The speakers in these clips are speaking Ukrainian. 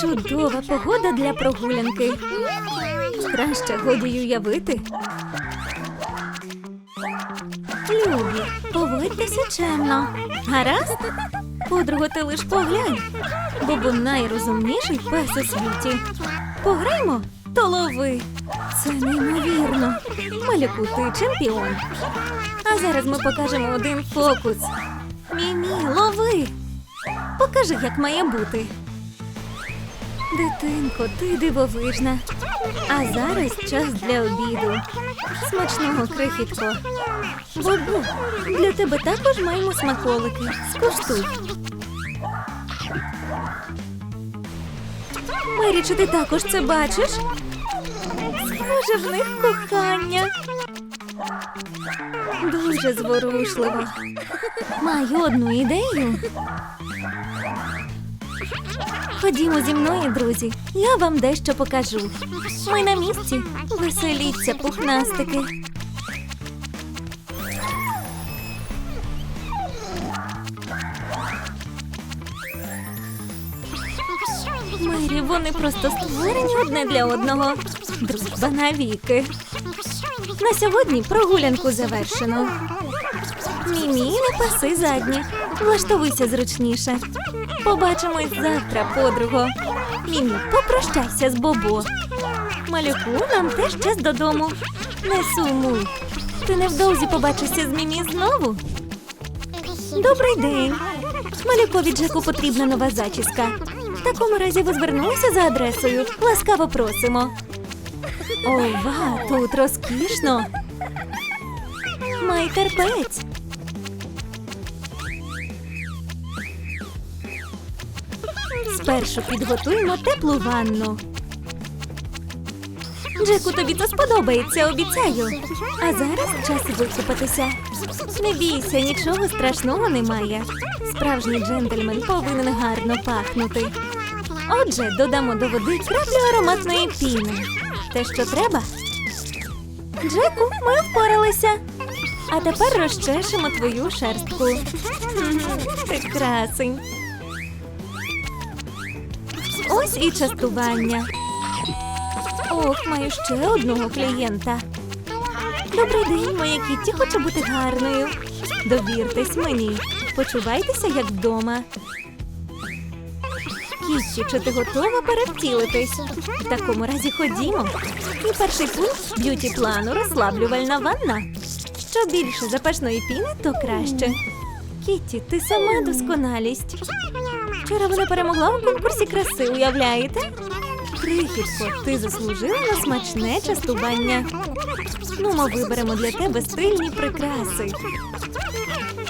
Чудова погода для прогулянки. Краще годі уявити. Любі, поводьтеся чемно. Гаразд? Подруго, ти лиш поглянь. Бобо найрозумніший пес у світі. Пограймо? То лови. Це неймовірно. Малюку, ти чемпіон. А зараз ми покажемо один фокус. Мімі, лови. Покажи, як має бути. Дитинко, ти дивовижна. А зараз час для обіду. Смачного крихітко. Бобу, для тебе також маємо смаколики. Скуштуй. Мері, чи ти також це бачиш? Схоже, в них кохання. Дуже зворушливо. Маю одну ідею. Ходімо зі мною, друзі. Я вам дещо покажу. Ми на місці. Веселіться, пухнастики. Мері, вони просто створені одне для одного. Дружба навіки. На сьогодні прогулянку завершено. Мімі, не паси задні. Влаштовуйся зручніше. Побачимось завтра, подруго. Мімі, попрощайся з Бобо. Малюку, нам теж час додому. Не сумуй. Ти невдовзі побачишся з Мімі знову. Добрий день. Малюкові Джеку потрібна нова зачіска. В такому разі ви звернулися за адресою. Ласкаво просимо. Ова, тут розкішно. Май терпець. Спершу підготуємо теплу ванну. Джеку, тобі це сподобається, обіцяю. А зараз час викупатися. Не бійся, нічого страшного немає. Справжній джентльмен повинен гарно пахнути. Отже, додамо до води краплю ароматної піни. Те, що треба. Джеку, ми впоралися. А тепер розчешемо твою шерстку. Мгм, Ти красень. Ось і частування. Ох, маю ще одного клієнта. Добрий день, моя Кітті хоче бути гарною. Довіртесь мені. Почувайтеся як вдома. Кітті, чи ти готова перевтілитись? В такому разі ходімо. І перший пункт б'юті плану розслаблювальна ванна. Що більше запашної піни, то краще. Кітті, ти сама досконалість. Вчора вона перемогла у конкурсі краси, уявляєте? Крихітко, ти заслужила на смачне частування. Ну, ми виберемо для тебе стильні прикраси.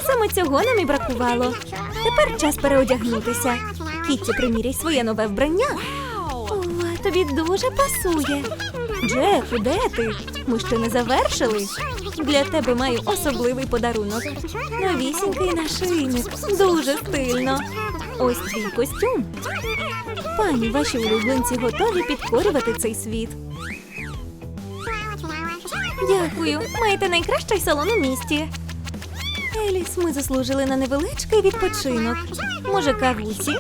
Саме цього нам і бракувало. Тепер час переодягнутися. Кітті, приміряй своє нове вбрання. О, тобі дуже пасує. Джеку, де ти? Ми ще не завершили. Для тебе маю особливий подарунок. Новісінький нашийник. Дуже стильно. Ось твій костюм. Пані, ваші улюбленці готові підкорювати цей світ. Дякую. Маєте найкращий салон у місті. Еліс, ми заслужили на невеличкий відпочинок. Може, кавусі?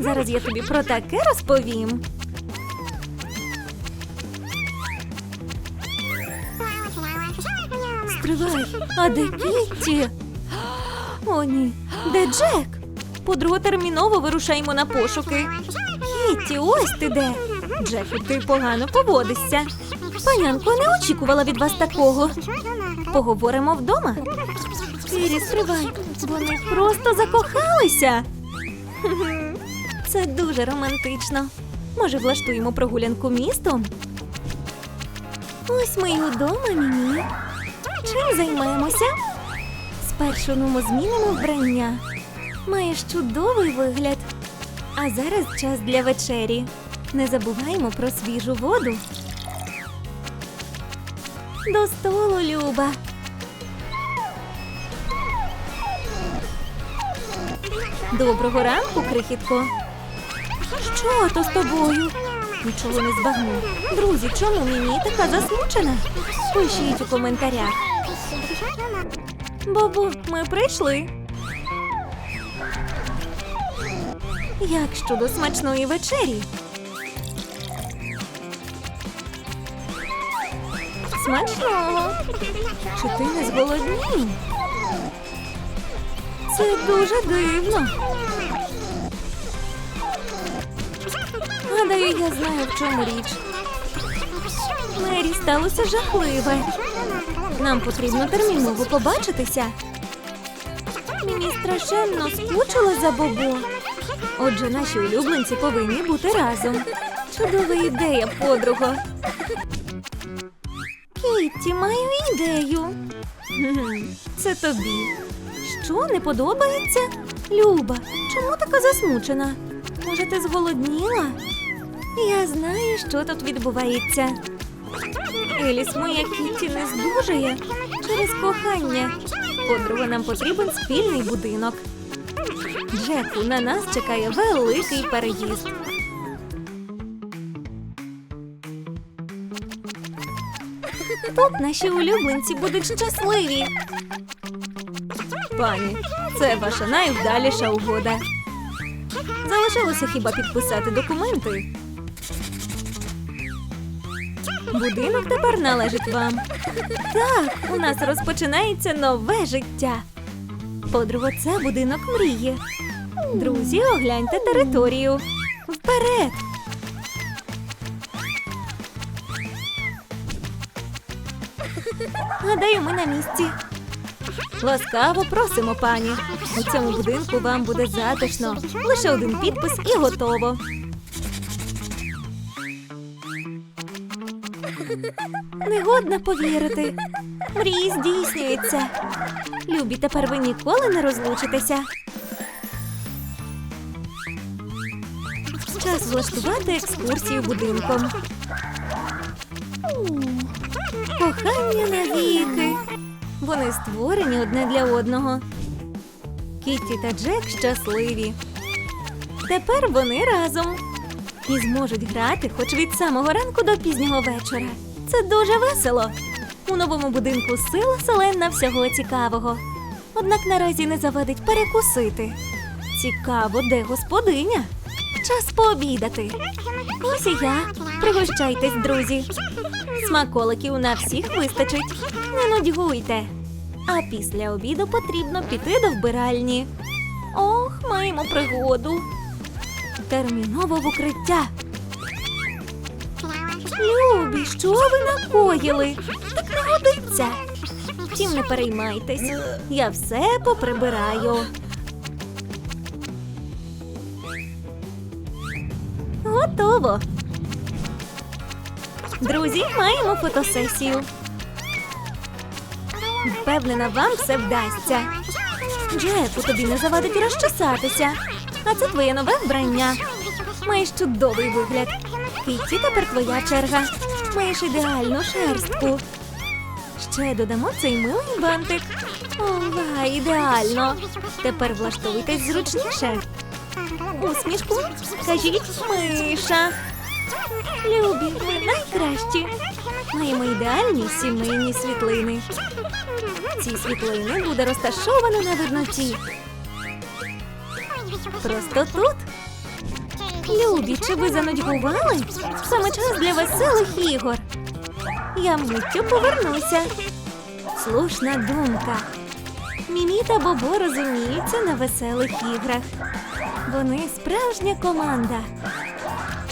Зараз я тобі про таке розповім. Стривай, а де Кітті? О, ні. Де Джек? Подруга терміново вирушаємо на пошуки. Кітті, ось ти де. Джеку, ти погано поводишся. Панянко, не очікувала від вас такого. Поговоримо вдома. Ірі, стривай, вони просто закохалися. Це дуже романтично. Може, влаштуємо прогулянку містом? Ось ми й удома, Мімі. Чим займаємося? Спершу ну, ми змінимо вбрання. Маєш чудовий вигляд. А зараз час для вечері. Не забуваємо про свіжу воду. До столу, Люба. Доброго ранку, крихітко. Що то з тобою? Нічого не збагну. Друзі, чому Мімі така засмучена? Пишіть у коментарях. Бобу, ми прийшли. Як щодо смачної вечері? Смачного! Чи ти не зголоднів? Це дуже дивно. Гадаю, я знаю, в чому річ. Мері сталося жахливе. Нам потрібно терміново побачитися. Мені страшенно скучила за Бобо. Отже, наші улюбленці повинні бути разом. Чудова ідея, подруго. Кітті, маю ідею. Це тобі. Що не подобається? Люба, чому така засмучена? Може, ти зголодніла? Я знаю, що тут відбувається. Еліс, моя Кітті не здужає через кохання. Подруга, нам потрібен спільний будинок. Джеку, на нас чекає великий переїзд. Тут наші улюбленці будуть щасливі. Пані, це ваша найвдаліша угода. Залишилося хіба підписати документи. Будинок тепер належить вам. Так, у нас розпочинається нове життя. Подруга, це будинок мрії. Друзі, огляньте територію. Вперед! Гадаю, ми на місці. Ласкаво просимо, пані. У цьому будинку вам буде затишно. Лише один підпис і готово. Негодно повірити. Мрії здійснюються. Любі, тепер ви ніколи не розлучитеся. Час влаштувати екскурсію будинком. Кохання навіки. Вони створені одне для одного. Кітті та Джек щасливі. Тепер вони разом і зможуть грати хоч від самого ранку до пізнього вечора. Це дуже весело. У новому будинку сила селена всього цікавого. Однак наразі не завадить перекусити. Цікаво, де господиня. Час пообідати. Ось і я. Пригощайтесь, друзі. Смаколиків на всіх вистачить. Не нудьгуйте. А після обіду потрібно піти до вбиральні. Ох, маємо пригоду. Терміново в укриття. Любі, що ви накоїли? Так не годиться. Втім, не переймайтесь. Я все поприбираю. Готово. Друзі, маємо фотосесію. Впевнена, вам все вдасться. Джеку, тобі не завадить розчесатися. А це твоє нове вбрання. Маєш чудовий вигляд. Кітті, тепер твоя черга. Маєш ідеальну шерстку. Ще додамо цей милий бантик. Ова, ідеально. Тепер влаштуйтесь зручніше. Усмішку. Кажіть, миша. Любі, ви найкращі. Маємо ідеальні сімейні світлини. Ці світлини буде розташовано на видноті. Просто тут. Любі, чи ви занудьгували? Саме час для веселих ігор. Я миттю повернуся. Слушна думка. Мімі та Бобо розуміються на веселих іграх. Вони справжня команда.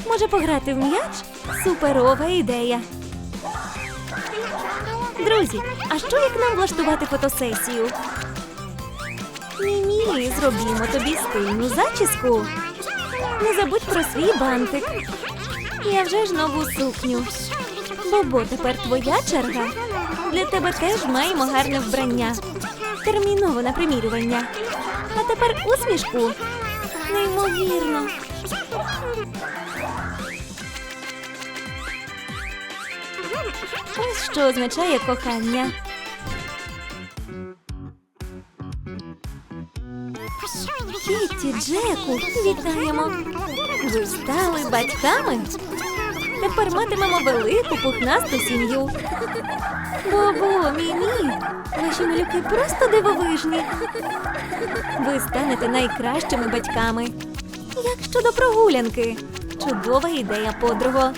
Може пограти в м'яч? Суперова ідея. Друзі, а що як нам влаштувати фотосесію? Ні-ні, зробімо тобі стильну зачіску. Не забудь про свій бантик. Я вже ж нову сукню. Бобо, тепер твоя черга. Для тебе теж маємо гарне вбрання. Терміново на примірювання. А тепер усмішку. Неймовірно. Ось що означає кохання. Кітті, Джеку, вітаємо. Ви стали батьками? Тепер матимемо велику пухнасту сім'ю. Бобо, мімі, ваші малюки просто дивовижні. Ви станете найкращими батьками. Як щодо прогулянки? Чудова ідея, подруго.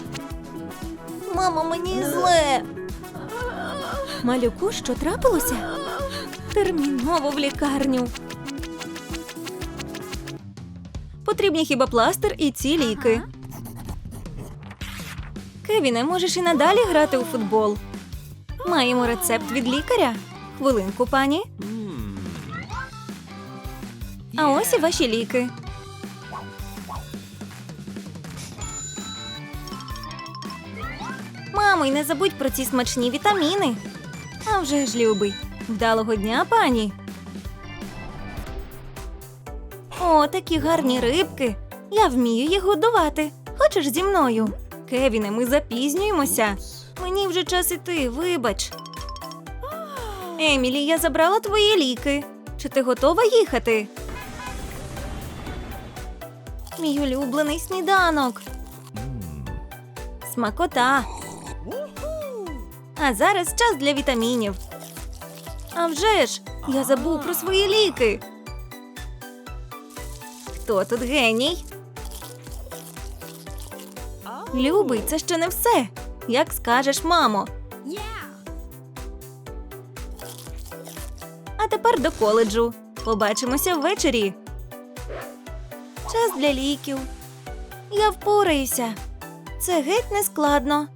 Мамо, мені зле. Малюку, що трапилося? Терміново в лікарню. Потрібні хіба пластир і ці ліки. Кевіне, можеш і надалі грати у футбол. Маємо рецепт від лікаря. Хвилинку, пані. А ось і ваші ліки. Мамо, й не забудь про ці смачні вітаміни. А вже ж, любий. Вдалого дня, пані. О, такі гарні рибки. Я вмію їх годувати. Хочеш зі мною? Кевіне, ми запізнюємося. Мені вже час іти, вибач. Емілі, я забрала твої ліки. Чи ти готова їхати? Мій улюблений сніданок. Смакота. А зараз час для вітамінів. А вже ж, я забув про свої ліки. Хто тут геній? Любий, це ще не все. Як скажеш, мамо. А тепер до коледжу. Побачимося ввечері. Час для ліків. Я впораюся. Це геть не складно.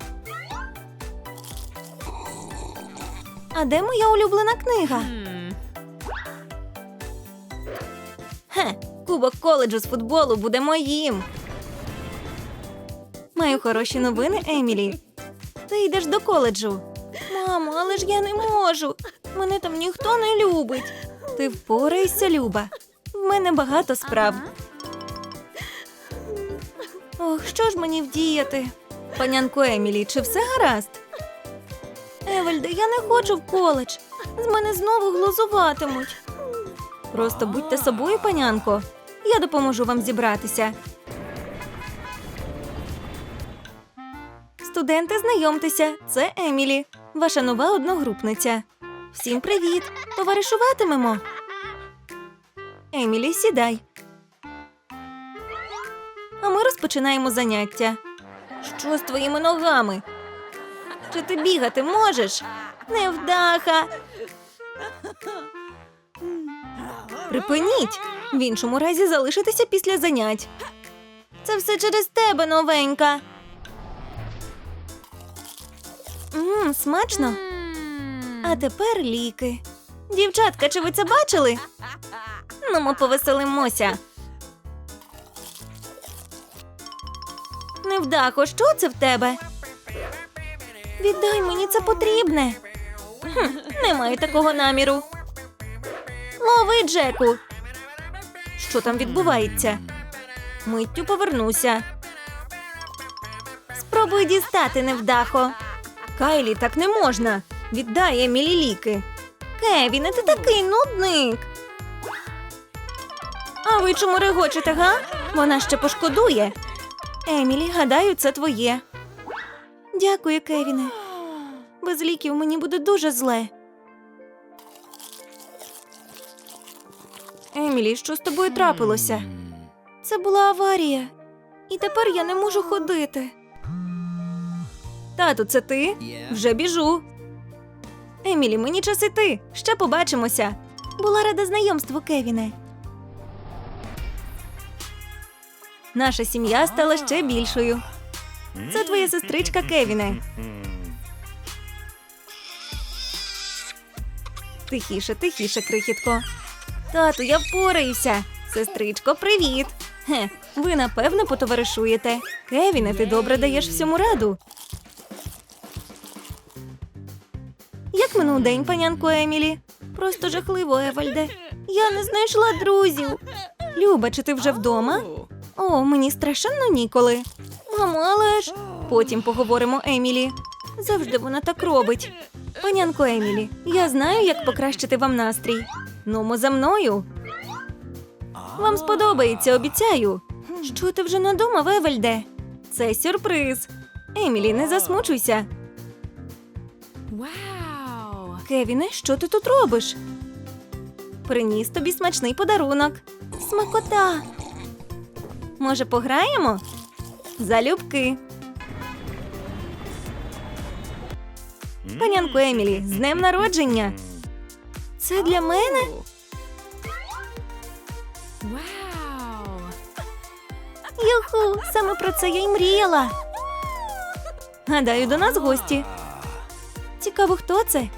А де моя улюблена книга? Хе, кубок коледжу з футболу буде моїм. Маю хороші новини, Емілі. Ти йдеш до коледжу. Мамо, але ж я не можу. Мене там ніхто не любить. Ти впорайся, Люба. В мене багато справ. Ох, що ж мені вдіяти? Панянко Емілі, чи все гаразд? Евельде, я не хочу в коледж. З мене знову глузуватимуть. Просто будьте собою, панянко. Я допоможу вам зібратися. Студенти, знайомтеся, це Емілі, ваша нова одногрупниця. Всім привіт! Товаришуватимемо. Емілі, сідай. А ми розпочинаємо заняття. Що з твоїми ногами? Чи ти бігати можеш? Невдаха. Припиніть. В іншому разі залишитися після занять. Це все через тебе, новенька. Мм, смачно. А тепер ліки. Дівчатка, чи ви це бачили? Ну, ми повеселимося. Невдахо, що це в тебе? Віддай мені це потрібне. Хм, не маю такого наміру. Лови, Джеку. Що там відбувається? Миттю повернуся. Спробуй дістати невдахо. Кайлі, так не можна. Віддай Емілі ліки. Кевіне, ти такий нудник. А ви чому регочете, га? Вона ще пошкодує. Емілі, гадаю, це твоє. Дякую, Кевіне. Без ліків мені буде дуже зле. Емілі, що з тобою трапилося? Це була аварія. І тепер я не можу ходити. Тату, це ти? Вже біжу. Емілі, мені час іти. Ще побачимося. Була рада знайомству, Кевіне. Наша сім'я стала ще більшою. Це твоя сестричка Кевіне. Тихіше, тихіше, крихітко. Тату, я впораюся. Сестричко, привіт. Хе, ви напевно потоваришуєте. Кевіне, ти добре даєш всьому раду. Як минув день, панянко Емілі? Просто жахливо, Евальде. Я не знайшла друзів. Люба, чи ти вже вдома? О, мені страшенно ніколи. Мамо, але ж. Потім поговоримо, Емілі. Завжди вона так робить. Панянко Емілі, я знаю, як покращити вам настрій. Нумо за мною. Вам сподобається, обіцяю. Що ти вже надумав, Евельде? Це сюрприз. Емілі, не засмучуйся. Вау! Кевіне, що ти тут робиш? Приніс тобі смачний подарунок. Смакота. Може, пограємо? Залюбки. Панянко Емілі, з днем народження. Це для мене? Wow. Юху, саме про це я й мріяла. Гадаю, до нас гості. Цікаво, хто це?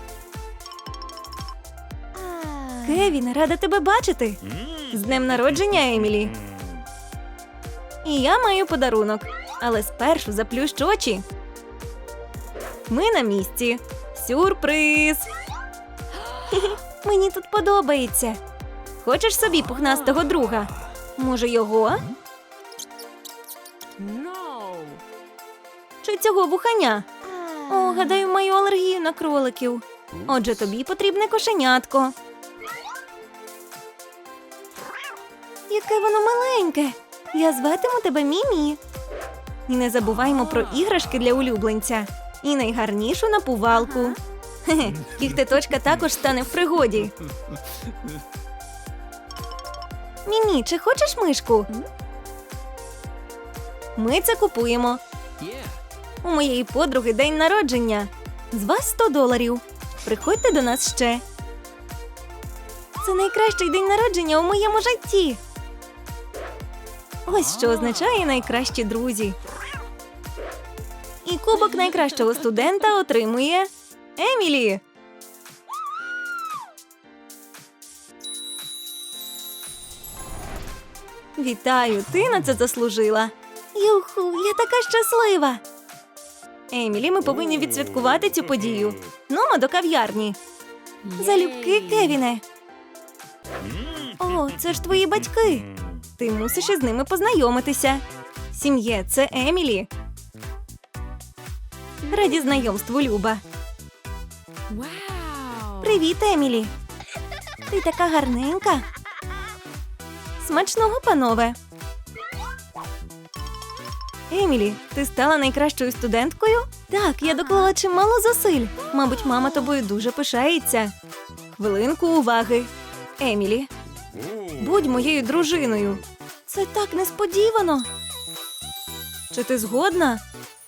Кевін, рада тебе бачити. З днем народження, Емілі. І я маю подарунок, але спершу заплющ очі. Ми на місці. Сюрприз. Мені тут подобається. Хочеш собі пухнастого друга? Може, його? Чи цього вуханя? О, гадаю, маю алергію на кроликів. Отже, тобі потрібне кошенятко. Яке воно маленьке. Я зватиму тебе Мімі. І не забуваймо про іграшки для улюбленця. І найгарнішу напувалку. Хе-хе, кіхтеточка також стане в пригоді. Мімі, чи хочеш мишку? Ми це купуємо. У моєї подруги день народження. З вас 100 доларів. Приходьте до нас ще. Це найкращий день народження у моєму житті. Ось що означає найкращі друзі. І кубок найкращого студента отримує Емілі. Вітаю, ти на це заслужила. Юху, я така щаслива. Емілі, ми повинні відсвяткувати цю подію. Нумо до кав'ярні. Залюбки, Кевіне. О, це ж твої батьки. Ти мусиш із ними познайомитися. Сім'є, це Емілі. Раді знайомству, Люба. Привіт, Емілі. Ти така гарненька. Смачного, панове. Емілі, ти стала найкращою студенткою? Так, я доклала чимало зусиль. Мабуть, мама тобою дуже пишається. Хвилинку уваги. Емілі, будь моєю дружиною. Це так несподівано. Чи ти згодна?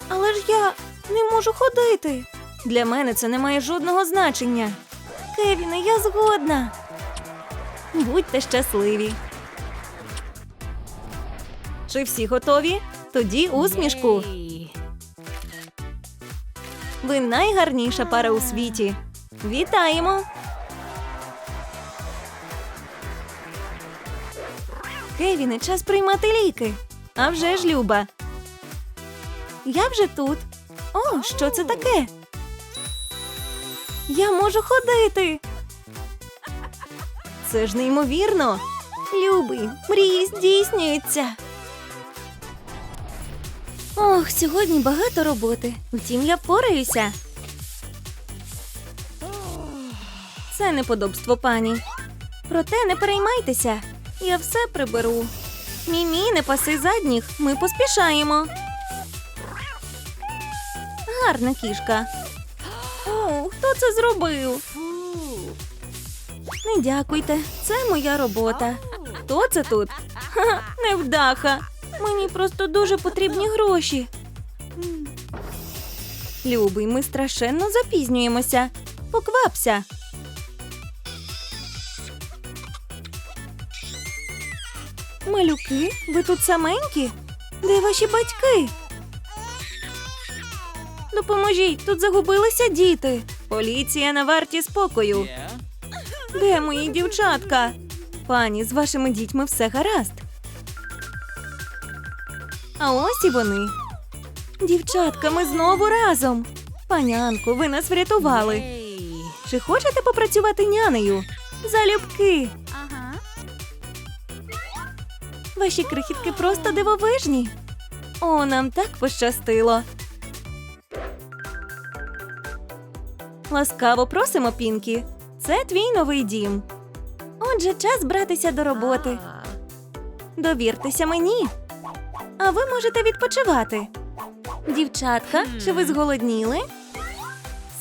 Але ж я не можу ходити. Для мене це не має жодного значення. Кевіне, я згодна. Будьте щасливі. Чи всі готові? Тоді усмішку. Ви найгарніша пара у світі. Вітаємо! Кевіне, час приймати ліки. А вже ж, Люба. Я вже тут. О, що це таке? Я можу ходити. Це ж неймовірно. Любий, мрії здійснюються. Ох, сьогодні багато роботи. Втім, я пораюся. Це неподобство, пані. Проте не переймайтеся. Я все приберу. Мімі, не паси задніх, ми поспішаємо. Гарна кішка. Хто це зробив? Не дякуйте, це моя робота. Хто це тут? Ха, невдаха. Мені просто дуже потрібні гроші. Любий, ми страшенно запізнюємося. Поквапся. Малюки, ви тут саменькі? Де ваші батьки? Допоможіть, тут загубилися діти. Поліція на варті спокою. Де мої дівчатка? Пані, з вашими дітьми все гаразд. А ось і вони. Дівчатка, ми знову разом. Панянко, ви нас врятували. Чи хочете попрацювати нянею? Залюбки. Ваші крихітки просто дивовижні. О, нам так пощастило. Ласкаво просимо, Пінкі. Це твій новий дім. Отже, час братися до роботи. Довіртеся мені. А ви можете відпочивати. Дівчатка, чи ви зголодніли?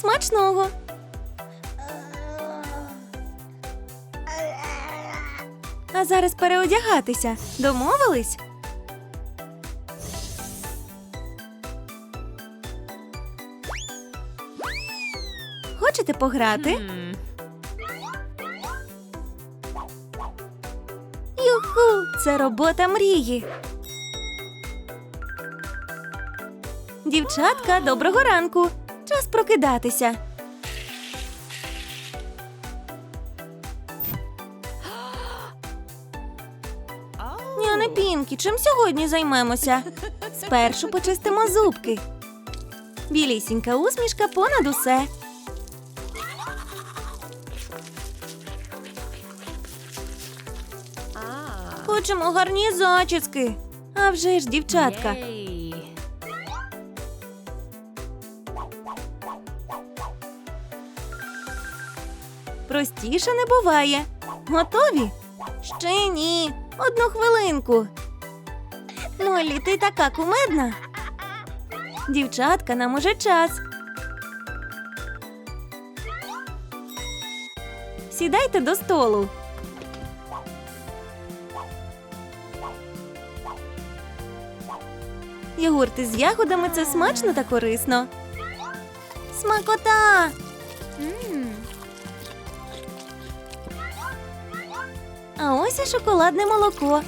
Смачного. А зараз переодягатися. Домовились? Хочете пограти? Hmm. Юху! Це робота мрії. Дівчатка, доброго ранку. Час прокидатися. Няне Пінкі, чим сьогодні займемося? Спершу почистимо зубки. Білісінька усмішка понад усе. Хочемо гарні зачіски. А вже ж, дівчатка. Простіше не буває. Готові? Ще ні. Одну хвилинку. Молі, ти така кумедна. Дівчатка, нам уже час. Сідайте до столу. Йогурти з ягодами це смачно та корисно. Смакота! А ось і шоколадне молоко.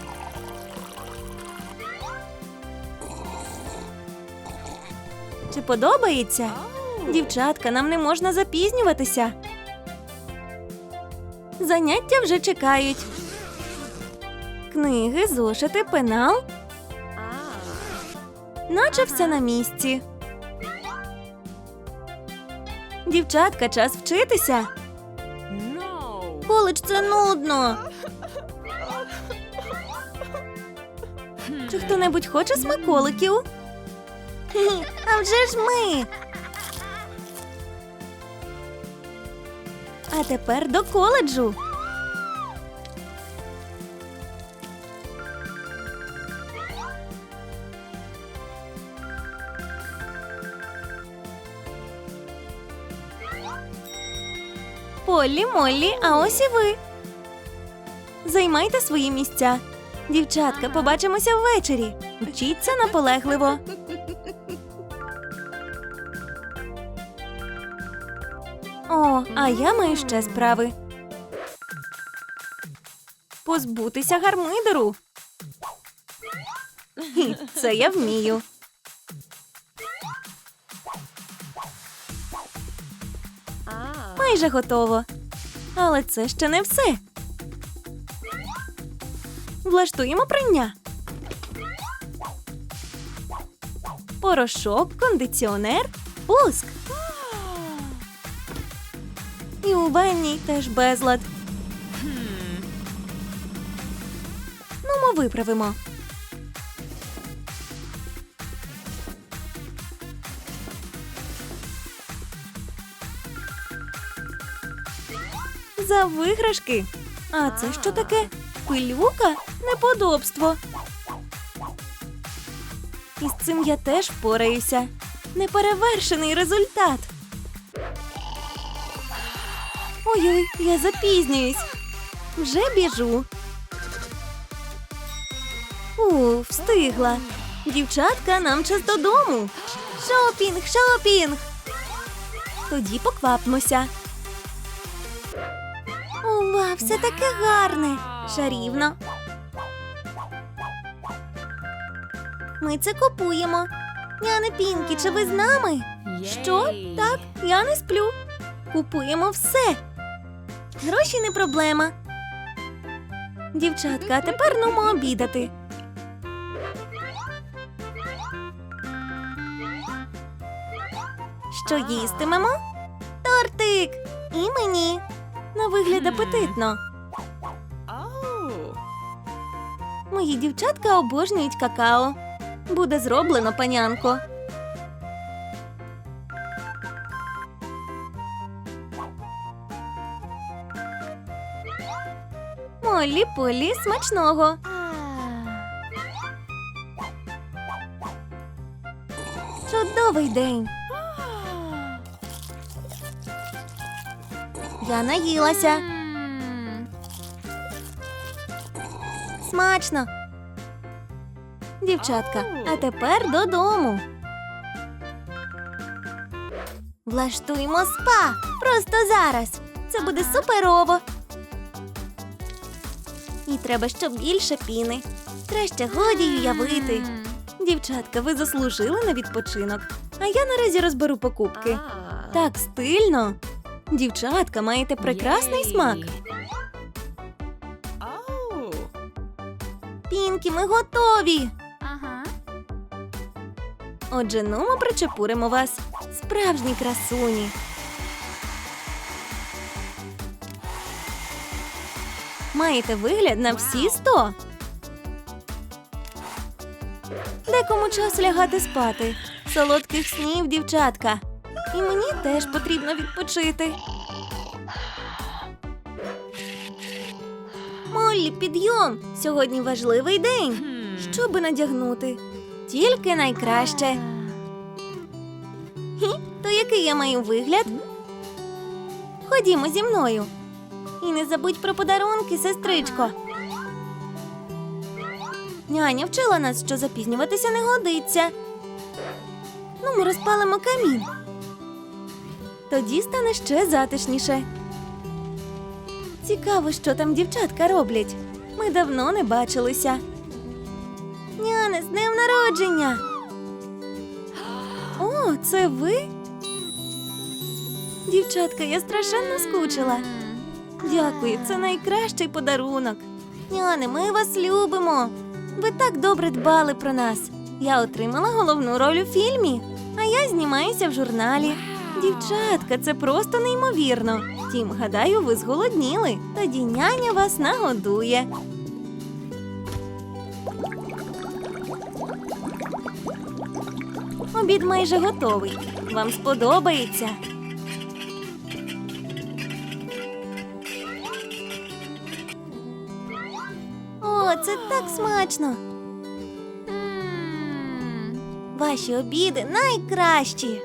Чи подобається? Дівчатка, нам не можна запізнюватися. Заняття вже чекають. Книги, зошити, пенал. Наче все на місці. Дівчатка, час вчитися. Коледж це нудно. Чи хто-небудь хоче смаколиків? А вже ж ми. А тепер до коледжу. Поллі, Моллі, а ось і ви. Займайте свої місця. Дівчатка, побачимося ввечері. Вчіться наполегливо. О, а я маю ще справи. Позбутися гармидеру. Це я вмію. Майже готово. Але це ще не все. Влаштуємо прання. Порошок, кондиціонер, пуск. І у ванні теж безлад. Ну, ми виправимо. За виграшки. А це що таке? Пилюка? Неподобство. Із цим я теж впораюся. Неперевершений результат. Ой-ой, я запізнююсь. Вже біжу. У, встигла. Дівчатка, нам час додому. Шопінг, шопінг. Тоді поквапмося. Ова, все таке гарне. Шарівно. Ми це купуємо. Няне Пінкі, чи ви з нами? Що? Так, я не сплю. Купуємо все. Гроші не проблема. Дівчатка, а тепер нумо обідати. Що їстимемо? Тортик! І мені. На вигляд апетитно. Мої дівчатка обожнюють какао. Буде зроблено, панянко. Моллі Полі смачного. Чудовий день. Я наїлася. Смачно. Дівчатка, а тепер додому. Влаштуємо спа просто зараз. Це буде суперово. І треба щоб більше піни. Краще годі уявити. Дівчатка, ви заслужили на відпочинок. А я наразі розберу покупки. Так стильно. Дівчатка, маєте прекрасний Єй. смак. Оу. Пінкі, ми готові. Ага. Отже, ну ми причепуримо вас. Справжні красуні. Маєте вигляд на всі сто. Декому час лягати спати. Солодких снів, дівчатка. І мені теж потрібно відпочити. Моллі, підйом! Сьогодні важливий день. Хм. Що би надягнути? Тільки найкраще. Хі, то який я маю вигляд? Ходімо зі мною. І не забудь про подарунки, сестричко. Няня вчила нас, що запізнюватися не годиться. Ну, ми розпалимо камін. Тоді стане ще затишніше. Цікаво, що там дівчатка роблять. Ми давно не бачилися. Няне, з днем народження! О, це ви? Дівчатка, я страшенно скучила. Дякую, це найкращий подарунок. Няне, ми вас любимо. Ви так добре дбали про нас. Я отримала головну роль у фільмі, а я знімаюся в журналі. Дівчатка, це просто неймовірно. Тім, гадаю, ви зголодніли. Тоді няня вас нагодує. Обід майже готовий. Вам сподобається. О, це так смачно. Ваші обіди найкращі.